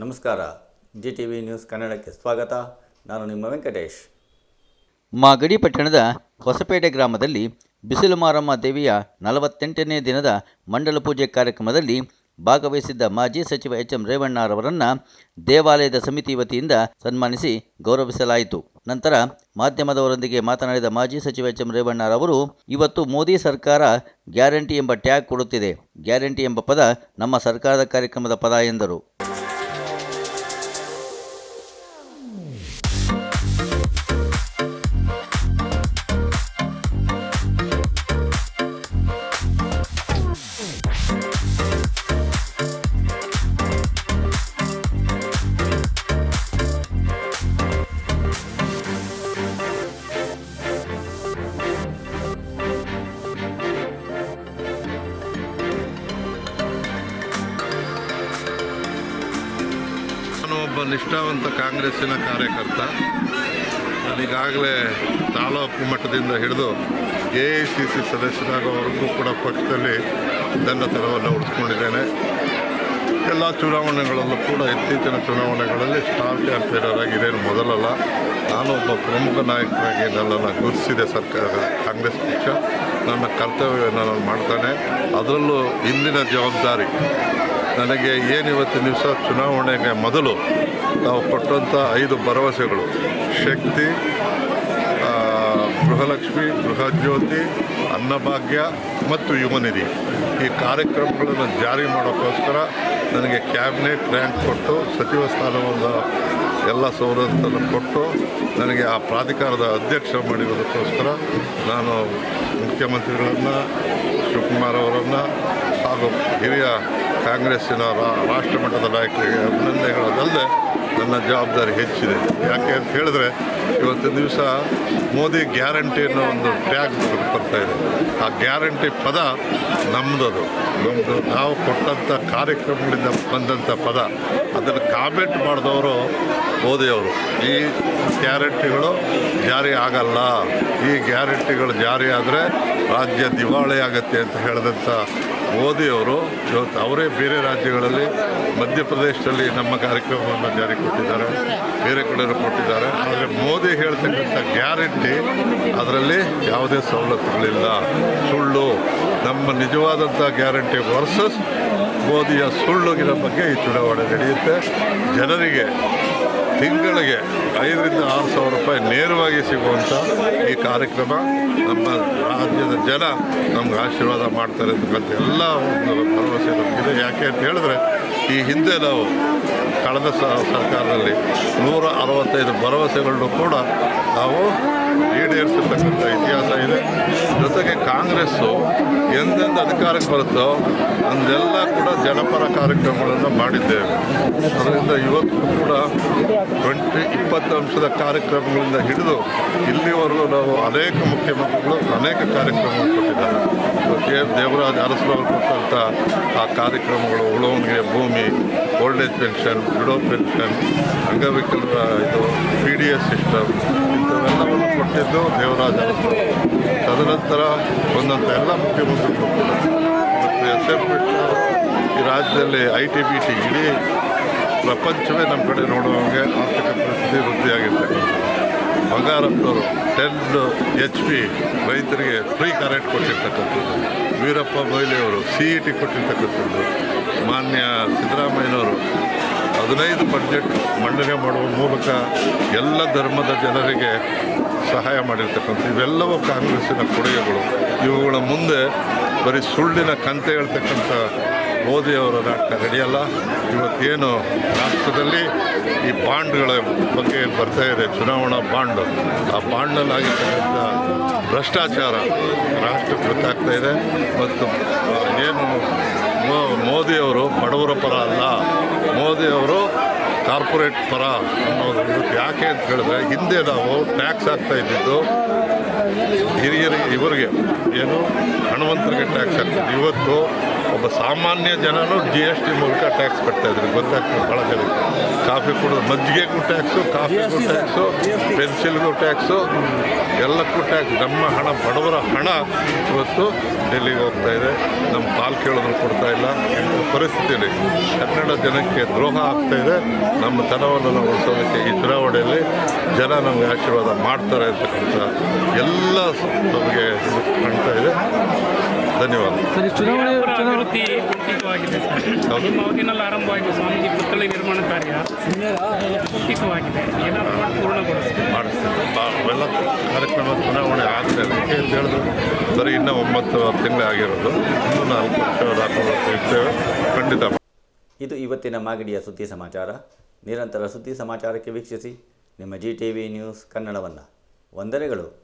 ನಮಸ್ಕಾರ. G T V news ಕನ್ನಡಕ್ಕೆ ಸ್ವಾಗತ. ನಾನು ನಿಮ್ಮ ವೆಂಕಟೇಶ್. ಮಾಗಡಿ ಪಟ್ಟಣದ ಹೊಸಪೇಟೆ ಗ್ರಾಮದಲ್ಲಿ ಬಿಸಿಲು ಮಾರಮ್ಮ ದೇವಿಯ ನಲವತ್ತೆಂಟನೇ ದಿನದ ಮಂಡಲ ಪೂಜೆ ಕಾರ್ಯಕ್ರಮದಲ್ಲಿ ಭಾಗವಹಿಸಿದ್ದ ಮಾಜಿ ಸಚಿವ ಎಚ್ ಎಂ ರೇವಣ್ಣರವರನ್ನು ದೇವಾಲಯದ ಸಮಿತಿ ವತಿಯಿಂದ ಸನ್ಮಾನಿಸಿ ಗೌರವಿಸಲಾಯಿತು. ನಂತರ ಮಾಧ್ಯಮದವರೊಂದಿಗೆ ಮಾತನಾಡಿದ ಮಾಜಿ ಸಚಿವ ಎಚ್ ಎಂ ರೇವಣ್ಣರವರು, ಇವತ್ತು ಮೋದಿ ಸರ್ಕಾರ ಗ್ಯಾರಂಟಿ ಎಂಬ ಟ್ಯಾಗ್ ಕೊಡುತ್ತಿದೆ. ಗ್ಯಾರಂಟಿ ಎಂಬ ಪದ ನಮ್ಮ ಸರ್ಕಾರದ ಕಾರ್ಯಕ್ರಮದ ಪದ ಎಂದರು. ಒಬ್ಬ ನಿಷ್ಠಾವಂತ ಕಾಂಗ್ರೆಸ್ಸಿನ ಕಾರ್ಯಕರ್ತ. ನಾನೀಗಾಗಲೇ ತಾಲೂಕು ಮಟ್ಟದಿಂದ ಹಿಡಿದು ಎ ಐ ಸಿ ಸಿ ಸದಸ್ಯರಾಗೋವರೆಗೂ ಕೂಡ ಪಕ್ಷದಲ್ಲಿ ದಂಡತನವನ್ನು ಉಳಿಸ್ಕೊಂಡಿದ್ದೇನೆ. ಎಲ್ಲ ಚುನಾವಣೆಗಳಲ್ಲೂ ಕೂಡ ಇತ್ತೀಚಿನ ಚುನಾವಣೆಗಳಲ್ಲಿ ಸ್ಟಾರ್ ಕ್ಯಾಂಪೇನರ್ ಆಗಿದ್ದೇನು ಮೊದಲಲ್ಲ. ನಾನು ಒಬ್ಬ ಪ್ರಮುಖ ನಾಯಕರಾಗಿ ನನ್ನನ್ನು ಗುರುತಿಸಿದೆ ಸರ್ಕಾರ, ಕಾಂಗ್ರೆಸ್ ಪಕ್ಷ. ನನ್ನ ಕರ್ತವ್ಯವನ್ನು ನಾನು ಮಾಡ್ತಾನೆ. ಅದರಲ್ಲೂ ಇಂದಿನ ಜವಾಬ್ದಾರಿ ನನಗೆ ಏನು ಇವತ್ತಿನ ದಿವಸ ಚುನಾವಣೆಗೆ ಮೊದಲು ನಾವು ಕೊಟ್ಟಂಥ ಐದು ಭರವಸೆಗಳು. ಶಕ್ತಿ ಗೃಹಲಕ್ಷ್ಮಿ, ಗೃಹಜ್ಯೋತಿ, ಅನ್ನಭಾಗ್ಯ ಮತ್ತು ಯುವನಿಧಿ ಈ ಕಾರ್ಯಕ್ರಮಗಳನ್ನು ಜಾರಿ ಮಾಡೋಕ್ಕೋಸ್ಕರ ನನಗೆ ಕ್ಯಾಬಿನೆಟ್ ರ್ಯಾಂಕ್ ಕೊಟ್ಟು, ಸಚಿವ ಸ್ಥಾನವನ್ನು ಎಲ್ಲ ಸವಲತ್ತನ್ನು ಕೊಟ್ಟು, ನನಗೆ ಆ ಪ್ರಾಧಿಕಾರದ ಅಧ್ಯಕ್ಷ ಮಾಡಿರೋದಕ್ಕೋಸ್ಕರ ನಾನು ಮುಖ್ಯಮಂತ್ರಿಗಳನ್ನು, ಶಿವಕುಮಾರ್ ಅವರನ್ನು ಹಾಗೂ ಹಿರಿಯ ಕಾಂಗ್ರೆಸ್ಸಿನ ರಾಷ್ಟ್ರಮಟ್ಟದ ರಾಷ್ಟ್ರ ಮಟ್ಟದ ನಾಯಕರಿಗೆ ಅಭಿನಂದನೆಗಳಲ್ಲದೆ ನನ್ನ ಜವಾಬ್ದಾರಿ ಹೆಚ್ಚಿದೆ. ಯಾಕೆ ಅಂತ ಹೇಳಿದ್ರೆ, ಇವತ್ತಿನ ದಿವಸ ಮೋದಿ ಗ್ಯಾರಂಟಿ ಅನ್ನೋ ಒಂದು ಟ್ಯಾಗ್ ಬರ್ತಾ ಇದೆ. ಆ ಗ್ಯಾರಂಟಿ ಪದ ನಮ್ಮದದು ನಮ್ಮದು ನಾವು ಕೊಟ್ಟಂಥ ಕಾರ್ಯಕ್ರಮಗಳಿಂದ ಬಂದಂಥ ಪದ, ಅದನ್ನು ಕಾಮೆಂಟ್ ಮಾಡಿದವರು ಮೋದಿಯವರು. ಈ ಗ್ಯಾರಂಟಿಗಳು ಜಾರಿ ಆಗಲ್ಲ. ಈ ಗ್ಯಾರಂಟಿಗಳು ಜಾರಿ ಆದರೆ ರಾಜ್ಯ ದಿವಾಳಿ ಆಗತ್ತೆ ಅಂತ ಹೇಳಿದಂಥ ಮೋದಿಯವರು ಇವತ್ತು ಅವರೇ ಬೇರೆ ರಾಜ್ಯಗಳಲ್ಲಿ ಮಧ್ಯಪ್ರದೇಶದಲ್ಲಿ ನಮ್ಮ ಕಾರ್ಯಕ್ರಮವನ್ನು ಜಾರಿ ಕೊಟ್ಟಿದ್ದಾರೆ, ಬೇರೆ ಕಡೆ ಕೊಟ್ಟಿದ್ದಾರೆ. ಆದರೆ ಮೋದಿ ಹೇಳ್ತಕ್ಕಂಥ ಗ್ಯಾರಂಟಿ ಅದರಲ್ಲಿ ಯಾವುದೇ ಸವಲತ್ತುಗಳಿಲ್ಲ. ಸುಳ್ಳು, ನಮ್ಮ ನಿಜವಾದಂಥ ಗ್ಯಾರಂಟಿ ವರ್ಸಸ್ ಮೋದಿಯ ಸುಳ್ಳುಗಿನ ಬಗ್ಗೆ ಈ ಚುನಾವಣೆ ನಡೆಯುತ್ತೆ. ಜನರಿಗೆ ತಿಂಗಳಿಗೆ ಐದರಿಂದ ಆರು ಸಾವಿರ ರೂಪಾಯಿ ನೇರವಾಗಿ ಸಿಗುವಂಥ ಈ ಕಾರ್ಯಕ್ರಮ ನಮ್ಮ ರಾಜ್ಯದ ಜನ ನಮ್ಗೆ ಆಶೀರ್ವಾದ ಮಾಡ್ತಾರೆ ಅಂತಕ್ಕಂಥ ಎಲ್ಲ ಒಂದು ಭರವಸೆ ನಮಗಿದೆ. ಯಾಕೆ ಅಂತ ಹೇಳಿದ್ರೆ, ಈ ಹಿಂದೆ ನಾವು ಕಳೆದ ಸರ್ಕಾರದಲ್ಲಿ ನೂರ ಅರವತ್ತೈದು ಭರವಸೆಗಳನ್ನು ಕೂಡ ನಾವು ಈಡೇರಿಸಿರ್ತಕ್ಕಂಥ ಇತಿಹಾಸ ಇದೆ. ಜೊತೆಗೆ ಕಾಂಗ್ರೆಸ್ಸು ಎಂದೆಂದು ಅಧಿಕಾರಕ್ಕೆ ಬರುತ್ತೋ ಅಂದೆಲ್ಲ ಕೂಡ ಜನಪರ ಕಾರ್ಯಕ್ರಮಗಳನ್ನು ಮಾಡಿದ್ದೇವೆ. ಅದರಿಂದ ಇವತ್ತು ಕೂಡ ಟ್ವೆಂಟಿ, ಇಪ್ಪತ್ತು ಅಂಶದ ಕಾರ್ಯಕ್ರಮಗಳಿಂದ ಹಿಡಿದು ಇಲ್ಲಿವರೆಗೂ ನಾವು ಅನೇಕ ಮುಖ್ಯಮಂತ್ರಿಗಳು ಅನೇಕ ಕಾರ್ಯಕ್ರಮಗಳು ಕೊಟ್ಟಿದ್ದಾರೆ. ಕೆ. ದೇವರಾಜ್ ಅರಸರವರು ಕೊಟ್ಟಂಥ ಆ ಕಾರ್ಯಕ್ರಮಗಳು ಉಳವಣಿಗೆ ಭೂಮಿ old age pension widow pension ಅಂಗವಿಕಲರ ಇದು ಪಿ ಡಿ ಎಸ್ ಸಿಸ್ಟಮ್ ಇಂಥವೆಲ್ಲವನ್ನು ಕೊಟ್ಟಿದ್ದು ದೇವರಾಜ ತದನಂತರ ಒಂದಂತ ಎಲ್ಲ ಮುಖ್ಯಮಂತ್ರಿಗಳು ಮತ್ತು ಎಸ್ ಎಫ್ ಈ ರಾಜ್ಯದಲ್ಲಿ ಐ ಟಿ ಬಿ ಟಿ ಇಡೀ ಪ್ರಪಂಚವೇ ನಮ್ಮ ಕಡೆ ನೋಡುವಂಗೆ ಆರ್ಥಿಕ ಪರಿಸ್ಥಿತಿ ವೃದ್ಧಿಯಾಗಿರ್ತಕ್ಕಂಥದ್ದು ಬಂಗಾರಪ್ಪನವರು ಟೆನ್ ಎಚ್ ಪಿ ರೈತರಿಗೆ ಫ್ರೀ ಕರೆಂಟ್ ಕೊಟ್ಟಿರ್ತಕ್ಕಂಥದ್ದು. ವೀರಪ್ಪ ಮೊಯ್ಲಿಯವರು ಸಿ ಇ ಟಿ ಕೊಟ್ಟಿರ್ತಕ್ಕಂಥದ್ದು. ಮಾನ್ಯ ಸಿದ್ದರಾಮಯ್ಯನವರು ಹದಿನೈದು ಬಜೆಟ್ ಮಂಡನೆ ಮಾಡುವ ಮೂಲಕ ಎಲ್ಲ ಧರ್ಮದ ಜನರಿಗೆ ಸಹಾಯ ಮಾಡಿರ್ತಕ್ಕಂಥ ಇವೆಲ್ಲವೂ ಕಾಂಗ್ರೆಸ್ಸಿನ ಕೊಡುಗೆಗಳು. ಇವುಗಳ ಮುಂದೆ ಬರೀ ಸುಳ್ಳಿನ ಕಂತೆ ಹೇಳ್ತಕ್ಕಂಥ ಮೋದಿಯವರ ನಾಟಕ ನಡೆಯಲ್ಲ. ಇವತ್ತೇನು ರಾಷ್ಟ್ರದಲ್ಲಿ ಈ ಬಾಂಡ್ಗಳ ಬಗ್ಗೆ ಬರ್ತಾ ಇದೆ, ಚುನಾವಣಾ ಬಾಂಡ್. ಆ ಬಾಂಡ್ನಲ್ಲಾಗಿರ್ತಕ್ಕಂಥ ಭ್ರಷ್ಟಾಚಾರ ರಾಷ್ಟ್ರಕ್ಕೆ ಗೊತ್ತಾಗ್ತಾ ಇದೆ. ಮತ್ತು ಏನು ಮೋದಿಯವರು ಬಡವರ ಪರ ಅಲ್ಲ. ಮೋದಿಯವರು ಕಾರ್ಪೊರೇಟ್ ಪರ ಅನ್ನೋದು ಯಾಕೆ ಅಂತ ಹೇಳಿದ್ರೆ, ಹಿಂದೆ ನಾವು ಟ್ಯಾಕ್ಸ್ ಆಗ್ತಾ ಇದ್ದಿದ್ದು ಹಿರಿಯರಿಗೆ, ಇವರಿಗೆ. ಏನು? ಹಣವಂತರಿಗೆ ಟ್ಯಾಕ್ಸ್ ಆಗ್ತದೆ ಇವತ್ತು ಒಬ್ಬ ಸಾಮಾನ್ಯ ಜನರು ಜಿ ಎಸ್ ಟಿ ಮೂಲಕ ಟ್ಯಾಕ್ಸ್ ಕಟ್ತಾ ಇದ್ರು. ಗೊತ್ತಾಗ್ತದೆ ಭಾಳ ಜನಕ್ಕೆ ಕಾಫಿ ಕುಡಿದು ಮಜ್ಜಿಗೆಗೂ ಟ್ಯಾಕ್ಸು ಕಾಫಿಗೂ ಟ್ಯಾಕ್ಸು ಪೆನ್ಸಿಲ್ಗೂ ಟ್ಯಾಕ್ಸು ಎಲ್ಲಕ್ಕೂ ಟ್ಯಾಕ್ಸ್ ನಮ್ಮ ಹಣ ಬಡವರ ಹಣ ಇವತ್ತು ಡೆಲ್ಲಿಗೆ ಹೋಗ್ತಾ ಇದೆ. ನಮ್ಮ ಪಾಲ್ ಕೇಳಿದ್ರು ಕೊಡ್ತಾ ಇಲ್ಲ. ಪರಿಸ್ಥಿತಿ ಪರಿಸ್ಥಿತಿಯಲ್ಲಿ ಕನ್ನಡ ಜನಕ್ಕೆ ದ್ರೋಹ ಆಗ್ತಾ ಇದೆ. ನಮ್ಮ ತನವನ್ನು ನಾವು ಉಳಿಸೋದಕ್ಕೆ ಈ ಚುನಾವಣೆಯಲ್ಲಿ ಜನ ನಮಗೆ ಆಶೀರ್ವಾದ ಮಾಡ್ತಾರೆ ಅಂತಕ್ಕಂಥ ಎಲ್ಲ ನಮಗೆ ಕಾಣ್ತಾ ಇದೆ. ಧನ್ಯವಾದ. ಸರಿ ಚುನಾವಣೆ ಅಭಿವೃದ್ಧಿ ಕುಂಠಿತವಾಗಿದೆ ಸರ್. ಹೌದು. ನಿಮ್ಮ ಅವಧಿನಲ್ಲಿ ಆರಂಭವಾಗಿ ಸ್ವಾಮೀಜಿ ಪುತ್ಥಳಿ ನಿರ್ಮಾಣ ಕಾರ್ಯ ಕುಂಠಿತವಾಗಿದೆ. ಏನಾದರೂ ಪೂರ್ಣಗೊಳಿಸಿ ಅವೆಲ್ಲ ಕಾರ್ಯಕ್ರಮ ಚುನಾವಣೆ ಆಗಿದೆ ಅದಕ್ಕೆ ಅಂತ ಹೇಳಿದ್ರು ಸರಿ ಇನ್ನೂ ಒಂಬತ್ತು ತಿಂಗಳೇ ಆಗಿರೋದು. ಇನ್ನೂ ನಾಲ್ಕು ವರ್ಷ ನಾಲ್ಕು ವರ್ಷ ಇರ್ತೇವೆ. ಖಂಡಿತ. ಇದು ಇವತ್ತಿನ ಮಾಗಡಿಯ ಸುದ್ದಿ ಸಮಾಚಾರ. ನಿರಂತರ ಸುದ್ದಿ ಸಮಾಚಾರಕ್ಕೆ ವೀಕ್ಷಿಸಿ. ನಿಮ್ಮ ಜಿ ಟಿ ವಿ ನ್ಯೂಸ್ ಕನ್ನಡವನ್ನು. ವಂದನೆಗಳು.